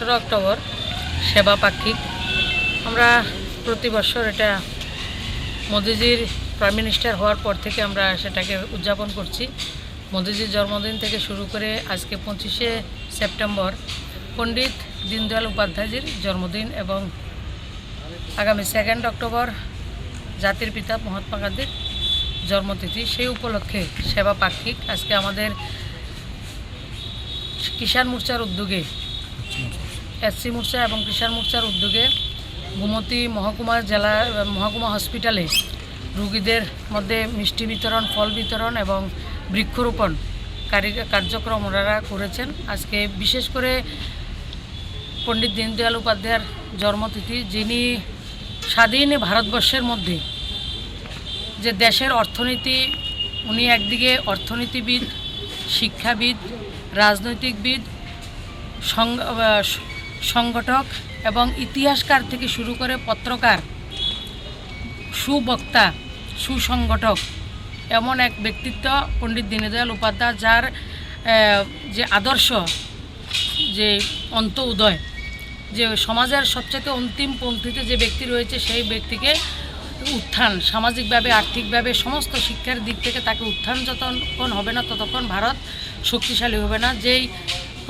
দোসরা অক্টোবর সেবা পাক্ষিক। আমরা প্রতি বছর এটা মোদিজির প্রাইম মিনিস্টার হওয়ার পর থেকে আমরা সেটাকে উদযাপন করছি। মোদিজির জন্মদিন থেকে শুরু করে আজকে পঁচিশে সেপ্টেম্বর পণ্ডিত দীনদয়াল উপাধ্যায়জির জন্মদিন এবং আগামী সেকেন্ড অক্টোবর জাতির পিতা মহাত্মা গান্ধীর জন্মতিথি। সেই উপলক্ষে সেবা পাক্ষিক। আজকে আমাদের কিষাণ মোর্চার উদ্যোগে এসসি মোর্চা এবং কিষাণ মোর্চার উদ্যোগে গোমতী মহকুমা জেলা, মহকুমা হসপিটালে রুগীদের মধ্যে মিষ্টি বিতরণ, ফল বিতরণ এবং বৃক্ষরোপণ কার্যক্রম ওনারা করেছেন। আজকে বিশেষ করে পণ্ডিত দীনদয়াল উপাধ্যায়ের জন্মতিথি, যিনি স্বাধীন ভারতবর্ষের মধ্যে যে দেশের অর্থনীতি, উনি একদিকে অর্থনীতিবিদ, শিক্ষাবিদ, রাজনৈতিকবিদ সংগঠক এবং ইতিহাসকার থেকে শুরু করে পত্রকার, সুবক্তা, সুসংগঠক এমন এক ব্যক্তিত্ব পণ্ডিত দীনদয়াল উপাধ্যায় যার যে আদর্শ, যে অন্ত উদয়, যে সমাজের সবচেয়ে অন্তিম পঙ্ক্তিতে যে ব্যক্তি রয়েছে সেই ব্যক্তিকে উত্থান, সামাজিকভাবে, আর্থিকভাবে, সমস্ত শিক্ষার দিক থেকে তাকে উত্থান যতক্ষণ হবে না, ততক্ষণ ভারত শক্তিশালী হবে না, যেই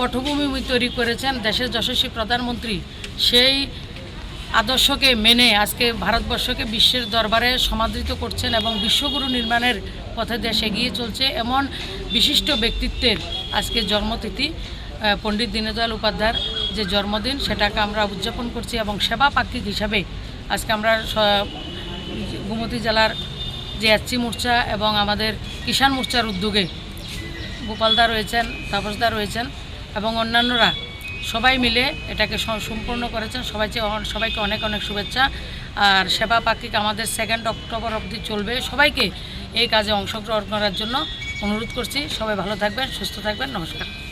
পটভূমি তৈরি করেছেন দেশের যশস্বী প্রধানমন্ত্রী। সেই আদর্শকে মেনে আজকে ভারতবর্ষকে বিশ্বের দরবারে সমাদৃত করছেন এবং বিশ্বগুরু নির্মাণের পথে দেশ এগিয়ে চলছে এমন বিশিষ্ট ব্যক্তিত্বের আজকে জন্মতিথি। পণ্ডিত দীনদয়াল উপাধ্যায়ের যে জন্মদিন, সেটাকে আমরা উদযাপন করছি এবং সেবা পাক্ষিক হিসাবে আজকে আমরা গোমতী জেলার যে এসসি মোর্চা এবং আমাদের কিষাণ মোর্চার উদ্যোগে গোপালদা রয়েছেন, তাপসদা রয়েছেন। এবং অন্যান্যরা সবাই মিলে এটাকে সম্পূর্ণ করেছেন। সবাই সবাইকে অনেক অনেক শুভেচ্ছা। আর সেবা পাক্ষিক আমাদের সেকেন্ড অক্টোবর অবধি চলবে। সবাইকে এই কাজে অংশগ্রহণ করার জন্য অনুরোধ করছি। সবাই ভালো থাকবেন, সুস্থ থাকবেন। নমস্কার।